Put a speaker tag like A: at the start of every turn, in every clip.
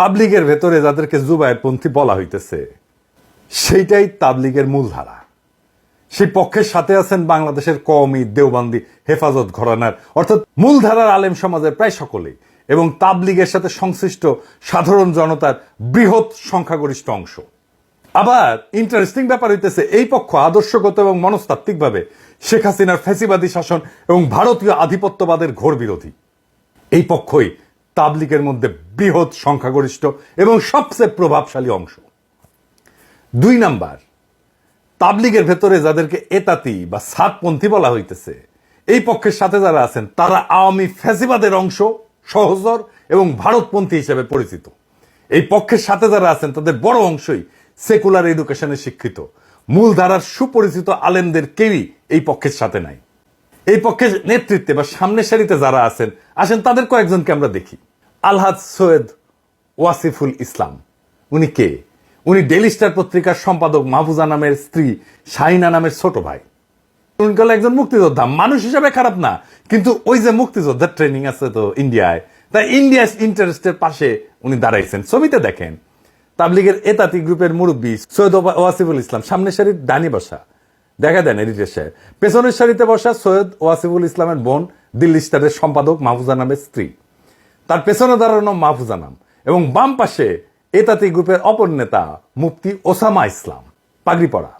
A: তাবলিগের ভেতরে যাদেরকে জুবায়ের পন্থী বলা হইতেছে, সেইটাই তাবলিগের মূলধারা। সেই পক্ষের সাথে আছেন বাংলাদেশের কওমি দেওবান্দি হেফাজত ঘরানার। অর্থাৎ মূলধারার আলেম সমাজের প্রায় সকলেই। এবং তাবলিগের সাথে সংশ্লিষ্ট সাধারণ জনতার বৃহৎ সংখ্যাগরিষ্ঠ অংশ। আবার ইন্টারেস্টিং ব্যাপার হইতেছে, এই পক্ষ আদর্শগত এবং মনস্তাত্ত্বিকভাবে শেখ হাসিনার ফ্যাসিবাদী শাসন এবং ভারতীয় আধিপত্যবাদের ঘোর বিরোধী। এই পক্ষই তাবলিগের মধ্যে বৃহৎ সংখ্যাগরিষ্ঠ এবং সবচেয়ে প্রভাবশালী অংশ। দুই নাম্বার, তাবলিগের ভেতরে যাদেরকে এতাতি বা সাতপন্থী বলা হইতেছে, এই পক্ষের সাথে যারা আছেন, তারা আওয়ামী ফ্যাসিবাদের অংশ সহজর এবং ভারতপন্থী হিসেবে পরিচিত। এই পক্ষের সাথে যারা আছেন, তাদের বড় অংশই সেকুলার এডুকেশনে শিক্ষিত। মূলধারার সুপরিচিত আলেমদের কেউই এই পক্ষের সাথে নাই। এই পক্ষের নেতৃত্বে বা সামনের সারিতে যারা আছেন, আসেন তাদের কয়েকজনকে আমরা দেখি। আলহাজ সৈয়দ ওয়াসিফুল ইসলাম। উনি কে? উনি ডেলি স্টার পত্রিকার সম্পাদক মাহফুজা নামের স্ত্রী শাহিনা নামের ছোট ভাই। উনি হলো একজন মুক্তিযোদ্ধা। মানুষ হিসাবে খারাপ না, কিন্তু ওই যে মুক্তিযোদ্ধার ট্রেনিং আছে তো ইন্ডিয়ায় তাই ইন্ডিয়া ইন্টারেস্টের পাশে উনি দাঁড়াইছেন। ছবিতে দেখেন, তাবলিগের এতাতি গ্রুপের মুরব্বী সৈয়দ ওয়াসিফুল ইসলাম। সামনের সারির ডানি বসা। দেখা দেন এডিটের পেছনের সারিতে বসা সৈয়দ ওয়াসিফুল ইসলামের বোন, দিল্লি স্টারের সম্পাদক মাহফুজা নামের স্ত্রী। তার পেছনে দাঁড়ানো মাহফুজা নাম। এবং বাম পাশে এতাতি গ্রুপের অপর নেতা মুফতি ওসামা ইসলাম পাগড়ি পরা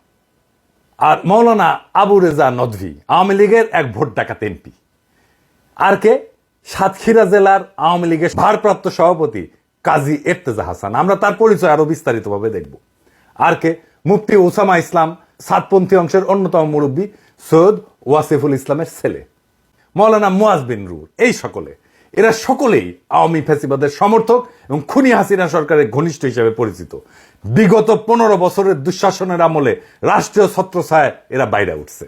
A: আর মৌলানা আবু রেজা নদভি, আওয়ামী লীগের এক ভোট ডাকাত এমপি। আর কে? সাতক্ষীরা জেলার আওয়ামী লীগের ভারপ্রাপ্ত সভাপতি কাজী এর্তেজা হাসান। আমরা তার পরিচয় আরও বিস্তারিতভাবে দেখব। আর কে? মুফতি ওসামা ইসলাম, সাতপন্থী অংশের অন্যতম মুরব্বী সৈয়দ ওয়াসিফুল ইসলামের ছেলে। মৌলানা মুয়াজ বিন রুর এই সকলে। এরা সকলেই আওয়ামী ফ্যাসিবাদের সমর্থক এবং খুনি হাসিনা সরকারের ঘনিষ্ঠ হিসেবে পরিচিত। বিগত পনেরো বছরের দুঃশাসনের আমলে রাষ্ট্রীয় ছত্রছায় এরা বাইরে উঠছে।